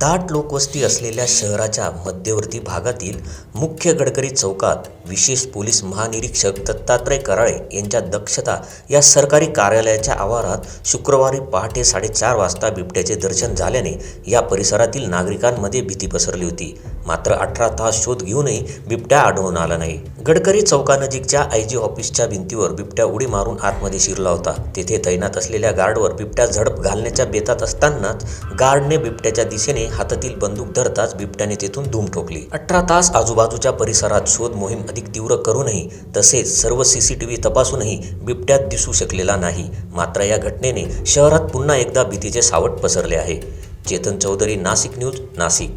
दाट लोकवस्ती असलेल्या शहराच्या मध्यवर्ती भागातील मुख्य गडकरी चौकात विशेष पोलीस महानिरीक्षक दत्तात्रय कराळे यांच्या दक्षता या सरकारी कार्यालयाच्या आवारात शुक्रवारी पहाटे साडेचार वाजता बिबट्याचे दर्शन झाल्याने या परिसरातील नागरिकांमध्ये भीती पसरली होती. मात्र अठरा तास शोध घेऊनही बिबट्या आढळून आला नाही. गडकरी चौकानजीकच्या आय जी ऑफिसच्या भिंतीवर बिबट्या उडी मारून आतमध्ये शिरला होता. तेथे तैनात असलेल्या गार्डवर बिबट्या झडप घालण्याच्या बेतात असतानाच गार्डने बिबट्याच्या दिशेने हातातील बंदूक धरताच बिबट्याने तेथून धूम ठोकली. अठरा तास आजूबाजूच्या परिसरात शोध मोहीम अधिक तीव्र करूनही तसेच सर्व सीसीटीव्ही तपासूनही बिबट्यात दिसू शकलेला नाही. मात्र या घटनेने शहरात पुन्हा एकदा भीतीचे सावट पसरले आहे. चेतन चौधरी नाशिक न्यूज नाशिक.